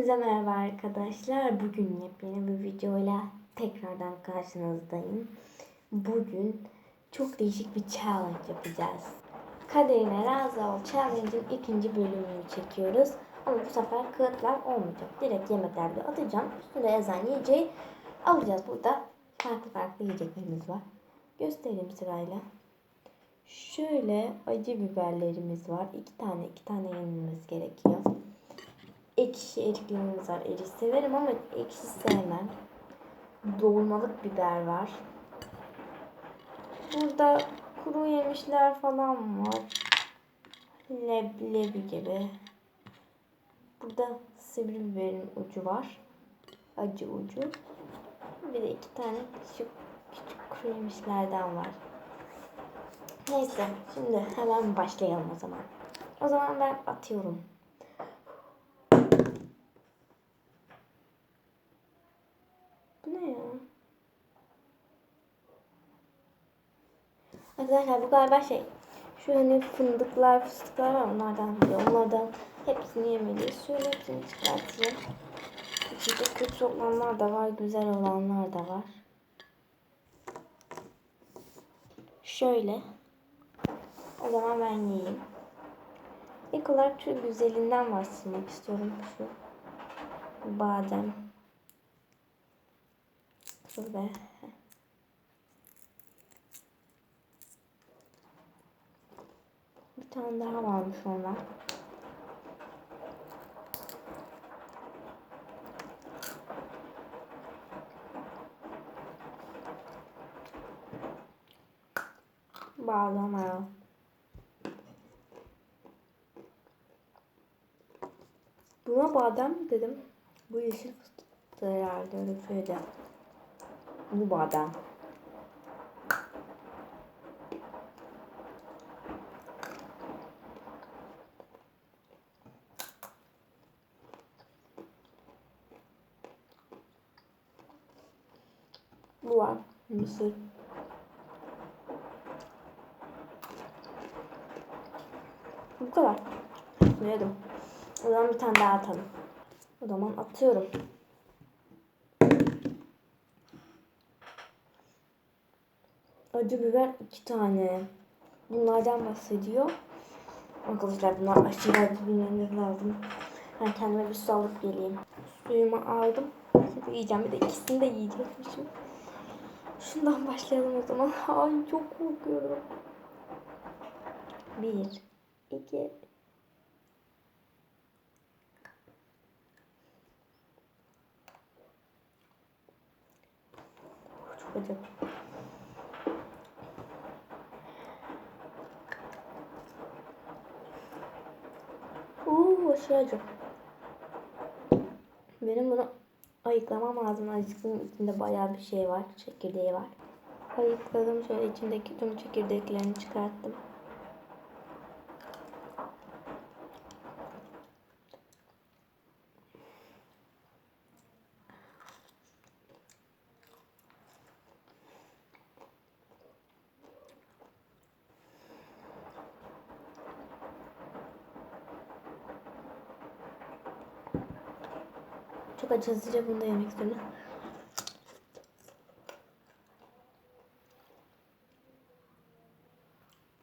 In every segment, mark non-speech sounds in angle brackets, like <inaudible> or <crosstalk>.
Hepinize merhaba arkadaşlar. Bugün yepyeni bir videoyla tekrardan karşınızdayım. Bugün çok değişik bir challenge yapacağız. Kaderine razı ol challenge'ın ikinci bölümünü çekiyoruz. Ama bu sefer kağıtlar olmayacak. Direkt yemeklerle atacağım. Üstünde yazan yiyeceği alacağız. Burada farklı farklı yiyeceklerimiz var. Göstereyim sırayla. Şöyle acı biberlerimiz var. İki tane iki tane yenilmesi gerekiyor. Ekşi eriklerimiz var. Erik severim ama ekşi sevmem. Dolmalık biber var. Burada kuru yemişler falan var. Leblebi gibi. Burada sivri biberin ucu var. Acı ucu. Bir de iki tane küçük küçük kuru yemişlerden var. Neyse şimdi hemen başlayalım o zaman. O zaman ben atıyorum. Bu ne ya? Arkadaşlar bu galiba şey. Şu hani fındıklar, fıstıklar var onlardan biri. Onlardan hepsini yemeliyiz. Şöyle hepsini çıkartayım. İçinde kötü olanlar da var, güzel olanlar da var. Şöyle. O zaman ben yiyeyim. İlk olarak şu güzelinden başlamak istiyorum. Şu badem. Dur be. Bir tane daha varmış ondan. Badem ayağı. Buna badem dedim. Bu yeşil fıstıktı herhalde öyle bir. Bu badem. Bu var. Mısır. Bu kadar. Yedim. O zaman bir tane daha atalım. O zaman atıyorum. Acı biber iki tane. Bunlardan bahsediyor. Arkadaşlar bunlar aşırı acı bilmeniz lazım. Ben kendime bir su alıp geleyim. Suyumu aldım. Şimdi yiyeceğim. Bir de ikisini de yiyecekmişim. Şundan başlayalım o zaman. Ay çok korkuyorum. Bir, iki, Çok acı. Acı. Benim bunu ayıklamam lazım. Acıkın içinde bayağı bir şey var. Çekirdeği var. Ayıkladım. Şöyle içindeki tüm çekirdeklerini çıkarttım. Çok acı hızlıca bunu da yemek istiyorum.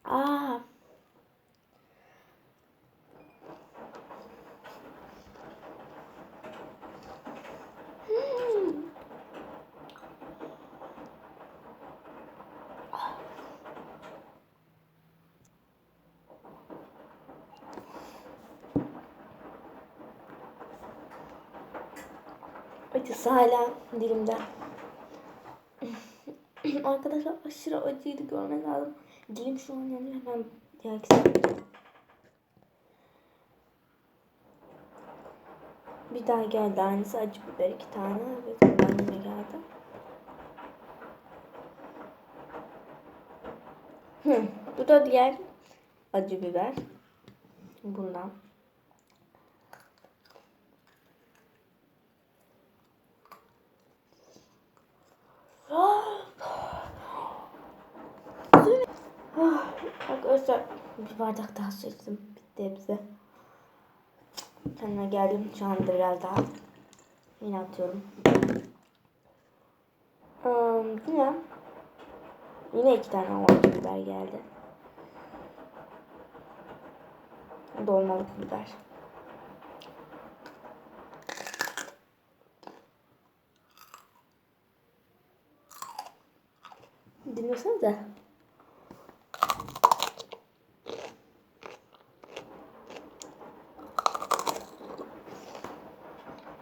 Aa. Acısı hala dilimde. <clears throat> Arkadaşlar aşırı acıydı görmeniz lazım. Dilim şu an yanıyor hemen diğer Bir daha geldi aynısı acı biber iki tane ve bundan yine geldi. Hı, bu da diğer acı biber. Bundan. Arkadaşlar bir bardak daha su içtim. Bitti hepsi. Kendime geldim. Şu anda biraz daha. Yine atıyorum. Um, yine yine iki tane acı biber geldi. Dolmalık biber. Dinlesenize.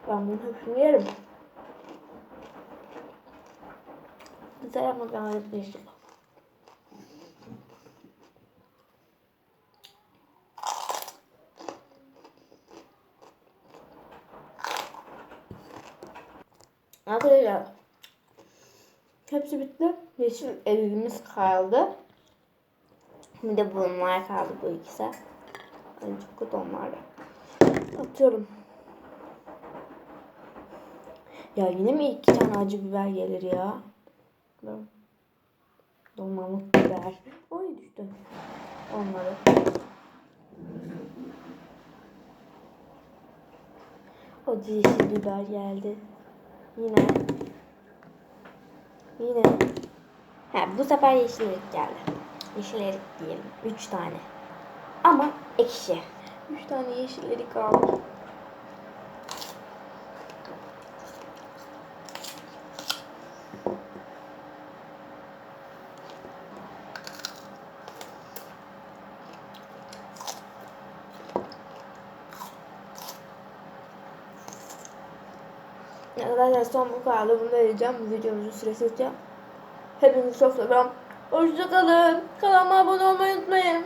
Ben bunu hepsini yerim. Güzel ama gayet değişik. Arkadaşlar hepsi bitti. Yeşil elimiz kaldı. Bir de bunlar kaldı bu ikisi. En çok kötü onlardı. Atıyorum. Ya yine mi iki tane acı biber gelir ya? Dolmalık biber. Oy düştü. Onları. Acı yeşil biber geldi. Yine. Yine. Ha, bu sefer yeşil erik geldi. Yeşil erik diyelim. Üç tane. Ama ekşi. Üç tane yeşil erik aldım. Arkadaşlar son bu kadar. Bunu. Bu videomuzun süresi biteceğim. Hepinizi çok seviyorum. Hoşçakalın. Kanalıma abone olmayı unutmayın.